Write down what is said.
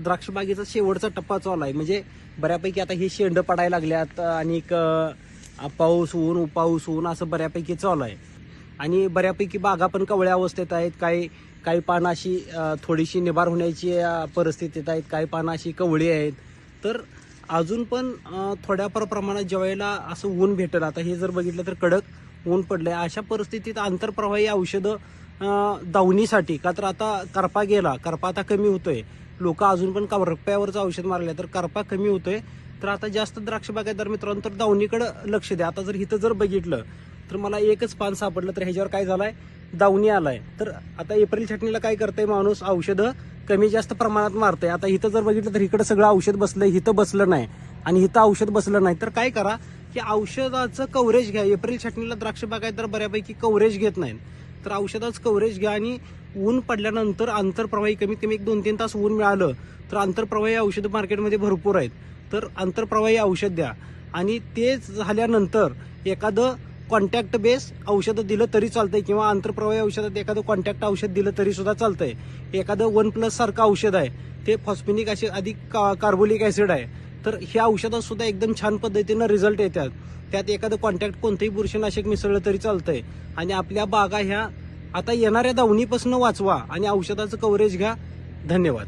द्राक्षबागेचा शेवटचा टप्पा चालू आहे. म्हणजे बऱ्यापैकी आता हे शेंड पडायला लागल्यात आणि पाऊस ऊन उपाऊस ऊन असं बऱ्यापैकी चालू आहे. आणि बऱ्यापैकी बागा पण कवळ्या अवस्थेत आहेत. काही काही पानं अशी थोडीशी निभार होण्याची परिस्थितीत आहेत. काही पानं अशी कवळी आहेत. तर अजून पण थोड्याफार प्रमाणात ज्यावेळेला असं ऊन भेटेल आता हे जर बघितलं तर कडक ऊन पडलं आहे अशा परिस्थितीत आंतरप्रवाही औषधं दावणीसाठी. का तर आता करपा गेला. करपा आता कमी होतोय. लोक अजून पण करप्यावरचं औषध मारले तर करपा कमी होतोय. तर आता जास्त द्राक्ष बागायतदार मित्रांनो तर दावणीकडं लक्ष द्या. आता जर इथं जर बघितलं तर मला एकच पान सापडलं तर ह्याच्यावर काय झालंय? दावणी आलाय. तर आता एप्रिल छटणीला काय करतंय माणूस? औषधं कमी जास्त प्रमाणात मारतंय. आता इथं जर बघितलं तर इकडं सगळं औषध बसलंय इथं बसलं नाही. आणि इथं औषध बसलं नाही. तर काय करा की औषधाचं कव्हरेज घ्या. एप्रिल छटणीला द्राक्ष बागायतदार बऱ्यापैकी कव्हरेज घेत नाहीत. तर औषधाचं कव्हरेज घ्या आणि ऊन पडल्यानंतर आंतरप्रवाही कमीत कमी एक दोन तीन तास ऊन मिळालं तर आंतरप्रवाही औषधं मार्केटमध्ये भरपूर आहेत. तर आंतरप्रवाही औषध द्या. आणि ते झाल्यानंतर एखादं कॉन्टॅक्ट बेस औषधं दिलं तरी चालतंय किंवा आंतरप्रवाही औषधात एखादं कॉन्टॅक्ट औषध दिलं तरी सुद्धा चालतंय. एखादं वन प्लस सारखं औषध आहे. ते फॉस्पिनिक ॲसिड अधिक का- कार्बोलिक ॲसिड आहे. तर ह्या औषधात सुद्धा एकदम छान पद्धतीनं रिझल्ट येतात. त्यात एखादं कॉन्टॅक्ट कोणतंही बुरशीनाशक मिसळलं तरी चालतंय. आणि आपल्या बागा ह्या आता येणाऱ्या दावणीपासून वाचवा आणि औषधाचं कव्हरेज घ्या. धन्यवाद.